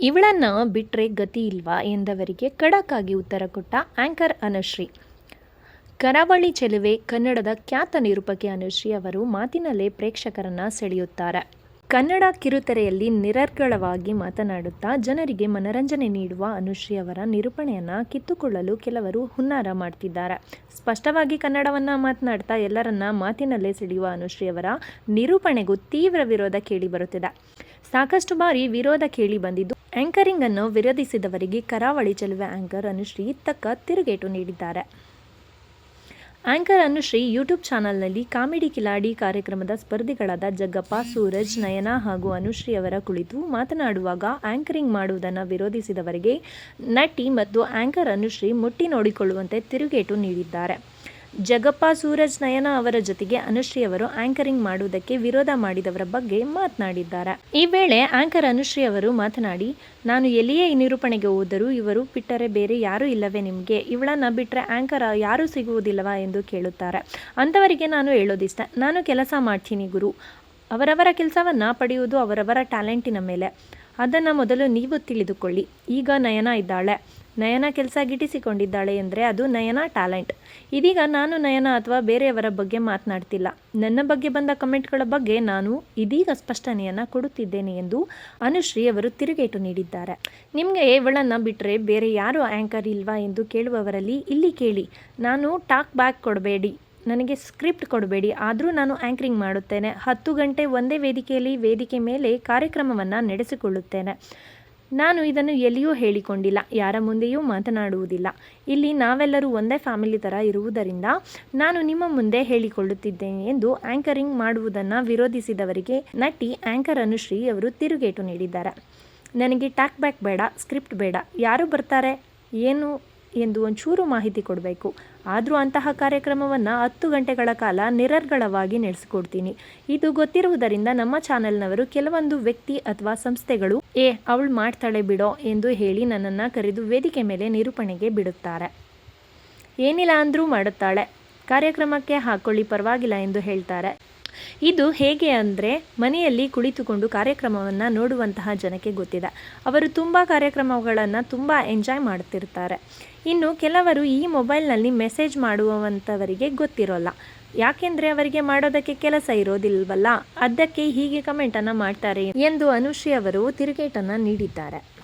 ಇವಳನ್ನ ಬಿಟ್ಟರೆ ಗತಿ ಇಲ್ವಾ ಎಂದವರಿಗೆ ಖಡಕ್ಕಾಗಿ ಉತ್ತರ ಕೊಟ್ಟ ಆಂಕರ್ ಅನುಶ್ರೀ. ಕರಾವಳಿ ಚೆಲುವೆ ಕನ್ನಡದ ಖ್ಯಾತ ನಿರೂಪಕಿ ಅನುಶ್ರೀ ಅವರು ಮಾತಿನಲ್ಲೇ ಪ್ರೇಕ್ಷಕರನ್ನ ಸೆಳೆಯುತ್ತಾರೆ. ಕನ್ನಡ ಕಿರುತೆರೆಯಲ್ಲಿ ನಿರರ್ಗಳವಾಗಿ ಮಾತನಾಡುತ್ತಾ ಜನರಿಗೆ ಮನರಂಜನೆ ನೀಡುವ ಅನುಶ್ರೀ ಅವರ ನಿರೂಪಣೆಯನ್ನು ಕಿತ್ತುಕೊಳ್ಳಲು ಕೆಲವರು ಹುನ್ನಾರ ಮಾಡ್ತಿದ್ದಾರೆ. ಸ್ಪಷ್ಟವಾಗಿ ಕನ್ನಡವನ್ನು ಮಾತನಾಡ್ತಾ ಎಲ್ಲರನ್ನ ಮಾತಿನಲ್ಲೇ ಸೆಳೆಯುವ ಅನುಶ್ರೀ ಅವರ ನಿರೂಪಣೆಗೂ ತೀವ್ರ ವಿರೋಧ ಕೇಳಿ ಬರುತ್ತಿದೆ. ಸಾಕಷ್ಟು ಬಾರಿ ವಿರೋಧ ಕೇಳಿ ಬಂದಿದ್ದು ಆಂಕರಿಂಗ್ ಅನ್ನು ವಿರೋಧಿಸಿದವರಿಗೆ ಕರಾವಳಿ ಚೆಲುವೆ ಆಂಕರ್ ಅನುಶ್ರೀ ತಕ್ಕ ತಿರುಗೇಟು ನೀಡಿದ್ದಾರೆ. ಆಂಕರ್ ಅನುಶ್ರೀ ಯೂಟ್ಯೂಬ್ ಚಾನಲ್ನಲ್ಲಿ ಕಾಮಿಡಿ ಕಿಲಾಡಿ ಕಾರ್ಯಕ್ರಮದ ಸ್ಪರ್ಧಿಗಳಾದ ಜಗ್ಗಪ್ಪ, ಸೂರಜ್, ನಯನ ಹಾಗೂ ಅನುಶ್ರೀ ಅವರ ಕುಳಿತು ಮಾತನಾಡುವಾಗ ಆಂಕರಿಂಗ್ ಮಾಡುವುದನ್ನು ವಿರೋಧಿಸಿದವರಿಗೆ ನಟಿ ಮತ್ತು ಆಂಕರ್ ಅನುಶ್ರೀ ಮುಟ್ಟಿ ನೋಡಿಕೊಳ್ಳುವಂತೆ ತಿರುಗೇಟು ನೀಡಿದ್ದಾರೆ. ಜಗಪ್ಪ ಸೂರಜ್ ನಯನ ಅವರ ಜೊತೆಗೆ ಅನುಶ್ರೀ ಅವರು ಆಂಕರಿಂಗ್ ಮಾಡುವುದಕ್ಕೆ ವಿರೋಧ ಮಾಡಿದವರ ಬಗ್ಗೆ ಮಾತನಾಡಿದ್ದಾರೆ. ಈ ವೇಳೆ ಆಂಕರ್ ಅನುಶ್ರೀ ಅವರು ಮಾತನಾಡಿ, ನಾನು ಎಲ್ಲಿಯೇ ನಿರೂಪಣೆಗೆ ಹೋದರೂ ಇವರು ಬಿಟ್ಟರೆ ಬೇರೆ ಯಾರೂ ಇಲ್ಲವೇ ನಿಮಗೆ? ಇವಳನ್ನ ಬಿಟ್ಟರೆ ಆಂಕರ್ ಯಾರೂ ಸಿಗುವುದಿಲ್ಲವಾ? ಎಂದು ಕೇಳುತ್ತಾರೆ. ಅಂಥವರಿಗೆ ನಾನು ಹೇಳೋದಿಷ್ಟ. ನಾನು ಕೆಲಸ ಮಾಡ್ತೀನಿ ಗುರು. ಅವರವರ ಕೆಲಸವನ್ನು ಪಡೆಯುವುದು ಅವರವರ ಟ್ಯಾಲೆಂಟಿನ ಮೇಲೆ. ಅದನ್ನು ಮೊದಲು ನೀವು ತಿಳಿದುಕೊಳ್ಳಿ. ಈಗ ನಯನ ಇದ್ದಾಳೆ. ನಯನ ಕೆಲಸ ಗಿಟ್ಟಿಸಿಕೊಂಡಿದ್ದಾಳೆ ಎಂದರೆ ಅದು ನಯನ ಟ್ಯಾಲೆಂಟ್. ಇದೀಗ ನಾನು ನಯನ ಅಥವಾ ಬೇರೆಯವರ ಬಗ್ಗೆ ಮಾತನಾಡ್ತಿಲ್ಲ. ನನ್ನ ಬಗ್ಗೆ ಬಂದ ಕಮೆಂಟ್ಗಳ ಬಗ್ಗೆ ನಾನು ಇದೀಗ ಸ್ಪಷ್ಟನೆಯನ್ನು ಕೊಡುತ್ತಿದ್ದೇನೆ ಎಂದು ಅನುಶ್ರೀ ಅವರು ತಿರುಗೇಟು ನೀಡಿದ್ದಾರೆ. ನಿಮಗೆ ಇವಳನ್ನು ಬಿಟ್ಟರೆ ಬೇರೆ ಯಾರು ಆ್ಯಂಕರ್ ಇಲ್ವಾ ಎಂದು ಕೇಳುವವರಲ್ಲಿ ಇಲ್ಲಿ ಕೇಳಿ. ನಾನು ಟಾಕ್ ಬ್ಯಾಕ್ ಕೊಡಬೇಡಿ. ನನಗೆ ಸ್ಕ್ರಿಪ್ಟ್ ಕೊಡಬೇಡಿ. ಆದರೂ ನಾನು ಆ್ಯಂಕರಿಂಗ್ ಮಾಡುತ್ತೇನೆ. ಹತ್ತು ಗಂಟೆ ಒಂದೇ ವೇದಿಕೆಯಲ್ಲಿ ವೇದಿಕೆ ಮೇಲೆ ಕಾರ್ಯಕ್ರಮವನ್ನು ನಡೆಸಿಕೊಳ್ಳುತ್ತೇನೆ. ನಾನು ಇದನ್ನು ಎಲ್ಲಿಯೂ ಹೇಳಿಕೊಂಡಿಲ್ಲ, ಯಾರ ಮುಂದೆಯೂ ಮಾತನಾಡುವುದಿಲ್ಲ. ಇಲ್ಲಿ ನಾವೆಲ್ಲರೂ ಒಂದೇ ಫ್ಯಾಮಿಲಿ ಥರ ಇರುವುದರಿಂದ ನಾನು ನಿಮ್ಮ ಮುಂದೆ ಹೇಳಿಕೊಳ್ಳುತ್ತಿದ್ದೇನೆ ಎಂದು ಆ್ಯಂಕರಿಂಗ್ ಮಾಡುವುದನ್ನು ವಿರೋಧಿಸಿದವರಿಗೆ ನಟಿ ಆ್ಯಂಕರ್ ಅನುಶ್ರೀ ಅವರು ತಿರುಗೇಟು ನೀಡಿದ್ದಾರೆ. ನನಗೆ ಟ್ಯಾಕ್ ಬ್ಯಾಕ್ ಬೇಡ, ಸ್ಕ್ರಿಪ್ಟ್ ಬೇಡ. ಯಾರು ಬರ್ತಾರೆ? ಏನು? ಎಂದು ಒಂಚೂರು ಮಾಹಿತಿ ಕೊಡಬೇಕು. ಆದರೂ ಅಂತಹ ಕಾರ್ಯಕ್ರಮವನ್ನು ಹತ್ತು ಗಂಟೆಗಳ ಕಾಲ ನಿರರ್ಗಳವಾಗಿ ನಡೆಸಿಕೊಡ್ತೀನಿ. ಇದು ಗೊತ್ತಿರುವುದರಿಂದ ನಮ್ಮ ಚಾನೆಲ್ನವರು ಕೆಲವೊಂದು ವ್ಯಕ್ತಿ ಅಥವಾ ಸಂಸ್ಥೆಗಳು, ಏ, ಅವಳು ಮಾಡ್ತಾಳೆ ಬಿಡೋ ಎಂದು ಹೇಳಿ ನನ್ನನ್ನು ಕರೆದು ವೇದಿಕೆ ಮೇಲೆ ನಿರೂಪಣೆಗೆ ಬಿಡುತ್ತಾರೆ. ಏನಿಲ್ಲ ಅಂದರೂ ಮಾಡುತ್ತಾಳೆ. ಕಾರ್ಯಕ್ರಮಕ್ಕೆ ಹಾಕೊಳ್ಳಿ, ಪರವಾಗಿಲ್ಲ ಎಂದು ಹೇಳ್ತಾರೆ. ಇದು ಹೇಗೆ ಅಂದರೆ ಮನೆಯಲ್ಲಿ ಕುಳಿತುಕೊಂಡು ಕಾರ್ಯಕ್ರಮವನ್ನು ನೋಡುವಂತಹ ಜನಕ್ಕೆ ಗೊತ್ತಿದೆ. ಅವರು ತುಂಬ ಕಾರ್ಯಕ್ರಮಗಳನ್ನು ತುಂಬ ಎಂಜಾಯ್ ಮಾಡ್ತಿರ್ತಾರೆ. ಇನ್ನು ಕೆಲವರು ಈ ಮೊಬೈಲ್ನಲ್ಲಿ ಮೆಸೇಜ್ ಮಾಡುವಂಥವರಿಗೆ ಗೊತ್ತಿರೋಲ್ಲ. ಯಾಕೆಂದರೆ ಅವರಿಗೆ ಮಾಡೋದಕ್ಕೆ ಕೆಲಸ ಇರೋದಿಲ್ವಲ್ಲ. ಅದಕ್ಕೆ ಹೀಗೆ ಕಮೆಂಟನ್ನು ಮಾಡ್ತಾರೆ ಎಂದು ಅನುಶ್ರೀ ಅವರು ತಿರುಗೇಟನ್ನು ನೀಡಿದ್ದಾರೆ.